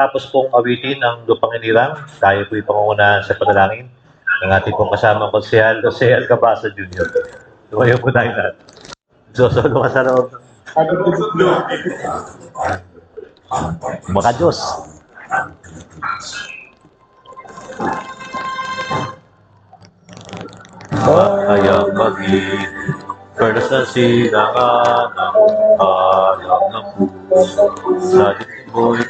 matapos pong awitin ang lupang inirang, tayo po'y pangunguna sa panalangin ng ating pong kasamang konsehal, Jose Alcabasa Jr. Tumayo po tayo lahat. Sosolo ka sa loob. Mga Diyos. Kaya maging Perlas ng silangan ng alam ng puso Sa kuwan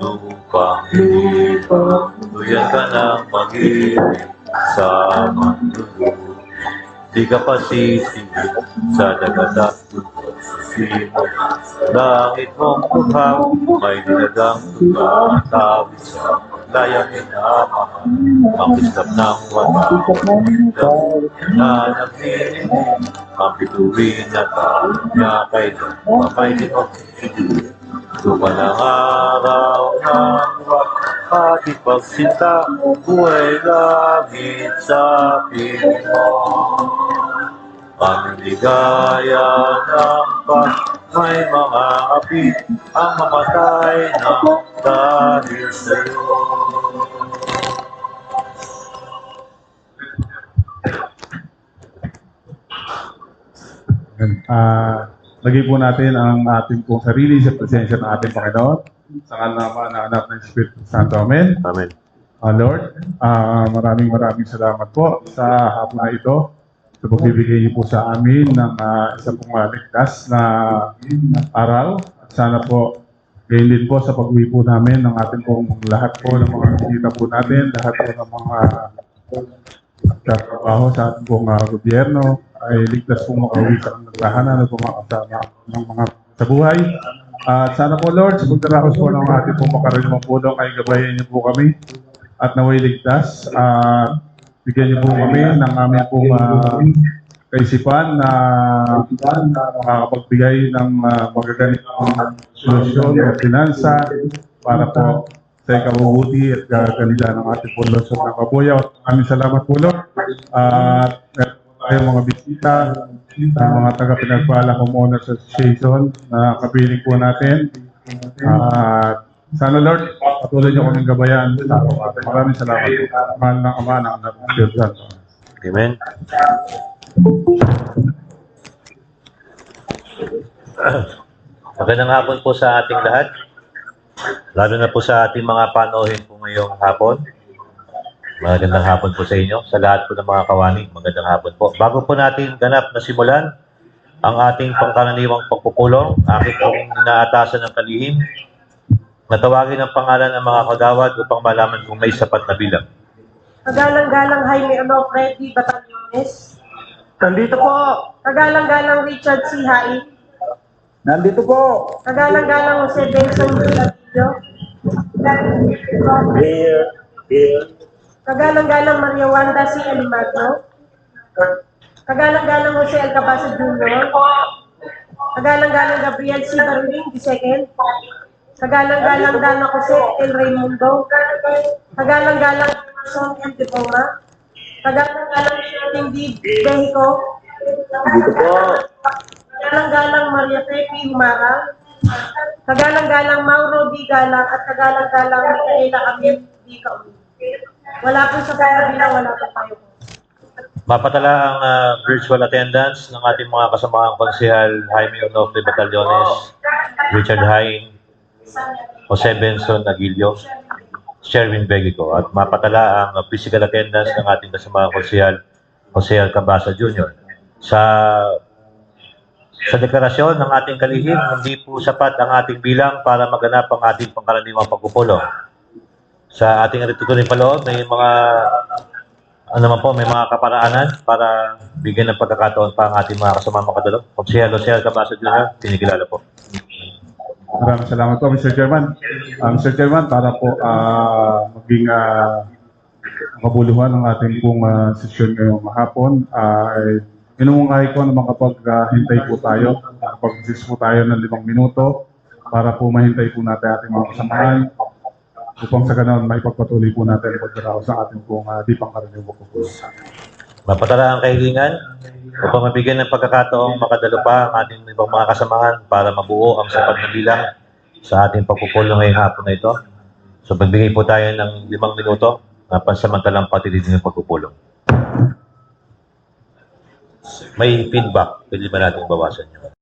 Lupang inipan Tuyan ka ng mag-ibig sa mundo Di ka pa sisigit sa dagat at mo Langit mong buhaw May dinagang tumatawid sa layang inamahal Ang kislap ng wala na nagninig ang bituin at niya kay mamay din o Tupa ng araw ng wag ating pagsinta buhay langit sa piling mo ang ligaya ng pag may mga api ang mamatay ng dahil sa'yo. Ah, lagay po natin ang ating pong sarili sa presensya ng ating Panginoon. Sa Ama, ng Anak ng Espiritu Santo. Amen. Amen. Ah, Lord, ah, maraming maraming salamat po sa hapon na ito sa pagbibigay niyo po sa amin ng ah, isa pong ah, ligtas na araw. At sana po, gayon din po sa pag-uwi po namin ng ating pong lahat po ng mga kita po natin, lahat po ng mga nagtatrabaho sa ating pong ah, gobyerno ay ligtas po makauwi sa nagtahanan at pumakasama ng mga sa buhay. At sana po Lord, sa pagdaraos po ng ating pong makarimang pulong ay gabayan niyo po kami at naway ligtas. At bigyan niyo po kami ng aming pong ah, kaisipan na makakapagbigay ng uh, magaganitong solusyon o pinansa para po sa ikabubuti at kaganda ng ating po lusot ng kabuyaw. Maraming salamat po Lord. At tayong mga bisita ng mga taga-pinagpala Homeowners Association na kapiling po natin. At sana Lord, patuloy niyo kaming gabayan sa araw-araw. Maraming salamat. Mahal ng Ama ng Anak ng Diyos. Amen. Magandang hapon po sa ating lahat. Lalo na po sa ating mga panohin po ngayong hapon. Magandang hapon po sa inyo. Sa lahat po ng mga kawani, magandang hapon po. Bago po natin ganap na simulan ang ating pangkaraniwang pagpupulong, aking pong inaatasan ng kalihim, natawagin ang pangalan ng mga kagawad upang malaman kung may sapat na bilang. Kagalang-galang Jaime Onofre, Batallones. Nandito po. Kagalang-galang Richard C. Hain. Nandito po. Kagalang-galang Jose Benson Villadillo. Here. Here. Kagalang-galang Maria Wanda C. Alimagno. Kagalang-galang Jose Alcabasa Jr. Kagalang-galang Gabriel C. Baruling, II. Kagalang-galang Dana Jose El Raimundo. Kagalang-galang Son M. Dipoma. Kagalang-galang Cindy Behico. Nandito po. Kagalang-galang Maria Pepe Humara. Kagalang-galang Mauro D. Galang at kagalang-galang Micaela Amir D. Kauli. Wala po sa pagkabilang, wala po tayo po. Mapatala ang ah, virtual attendance ng ating mga kasamahang konsehal Jaime Onofre Batallones, Richard Hain, Jose Benson Aguilio, Sherwin Begico at mapatala ang physical attendance ng ating kasamahang konsehal Jose Alcabasa Jr. Sa sa deklarasyon ng ating kalihim, hindi po sapat ang ating bilang para maganap ang ating pangkaraniwang pagpupulong. Sa ating ritutuloy paloob, may mga ano naman po, may mga kaparaanan para bigyan ng pagkakataon pa ang ating mga kasama makadalo. Konsehal Jose Alcabasa Jr., tinigilala po. Maraming salamat po, Mr. Chairman. Uh, Mr. Chairman, para po ah, maging uh, kabuluhan ng ating pong ah, sesyon ngayong hapon, ah, ay minumungkahi ko na makapaghintay po tayo, makapag-assist po tayo ng limang minuto para po mahintay po natin ating mga kasamahan upang sa ganun maipagpatuloy po natin ang pagdaraos sa ating pong uh, di pangkaraniwang pagpupulong. Mapatala ang kahilingan upang mabigyan ng pagkakataong makadalo pa ang ating ibang mga kasamahan para mabuo ang sapat na bilang sa ating pagpupulong ngayong hapon na ito. So magbigay po tayo ng limang minuto na pansamantalang patidin ng pagpupulong. May feedback, pwede ba natin bawasan yun?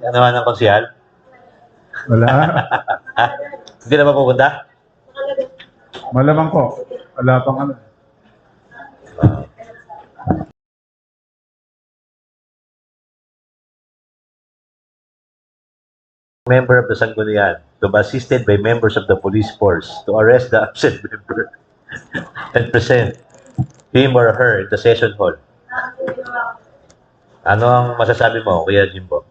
Ano ng konsihal? Wala. Hindi na ba pupunta? Malamang po. Wala pang ano. member of the Sanggunian to be assisted by members of the police force to arrest the absent member and present him or her in the session hall. Ano ang masasabi mo, Kuya Jimbo?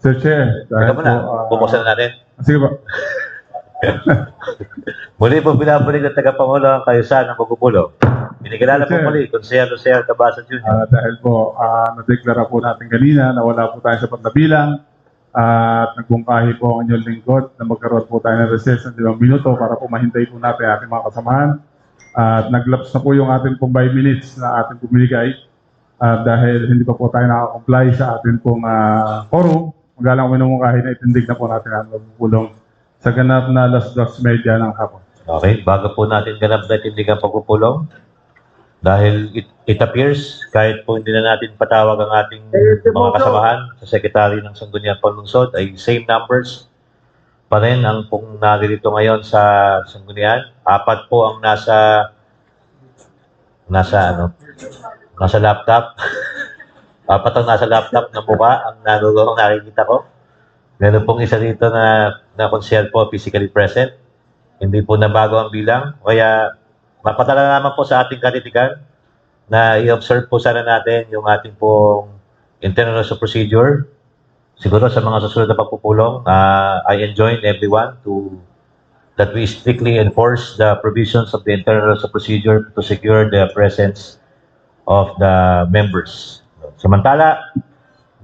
Sir Chair, dahil muna, po, ah, bubuksan na natin. Sige po. Muli po binabalik ng tagapangulo ang kayusan ng pagpupulong. Binikilala po Sir. muli, Konsehal Lucel Cabasa Jr. Ah, dahil po, ah, nadeklara po natin kanina na wala po tayo sa pagnabilang at nagkungkahi po ang inyong lingkod na magkaroon po tayo ng recess ng limang minuto para po mahintay po natin ang ating mga kasamahan. At naglaps na po yung ating pong 5 minutes na ating pumigay. At dahil hindi pa po tayo nakakomply sa ating pong ah, quorum, magalang minumungkahi na itindig na po natin ang pagpupulong sa ganap na alas dos media ng hapon. Okay, bago po natin ganap na tindigan pagpupulong, dahil it, it appears, kahit po hindi na natin patawag ang ating mga kasamahan sa Secretary ng Sangguniang Panlungsod, ay same numbers pa rin ang pong naririto ngayon sa Sangguniang. Apat po ang nasa nasa ano nasa laptop. Apat ang nasa laptop na mukha ang naroon nakikita ko. Meron pong isa dito na na konsehal po physically present. Hindi po nabago ang bilang. Kaya mapatala naman po sa ating katitikan na i-observe po sana natin yung ating pong internal procedure. Siguro sa mga susunod na pagpupulong, uh, I enjoin everyone to that we strictly enforce the provisions of the internal procedure to secure the presence of the members. Samantala,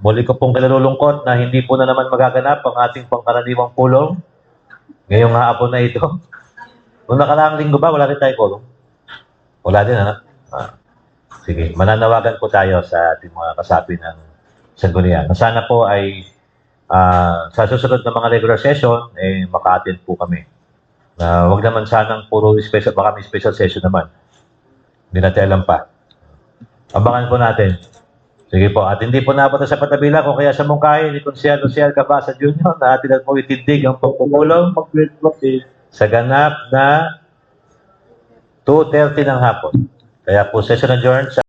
muli ko pong kinalulungkot na hindi po na naman magaganap ang ating pangkaraniwang pulong ngayong hapon na ito. Nung nakaraang linggo ba, wala rin tayo kulong? Wala din, ano? Ah. Sige, mananawagan po tayo sa ating mga kasapi ng Sanggunian. Na Sana po ay ah, sa susunod na mga regular session, eh, maka-attend po kami. Na wag naman sanang puro special, baka may special session naman. Hindi natin alam pa. Abangan po natin. Sige po, at hindi po napunta sa patabila kung kaya sa mungkahi ni Consiel Lucial Cabasa Jr. na atin at po itindig ang pagpupulong sa ganap na 2.30 ng hapon. Kaya po session adjourned sa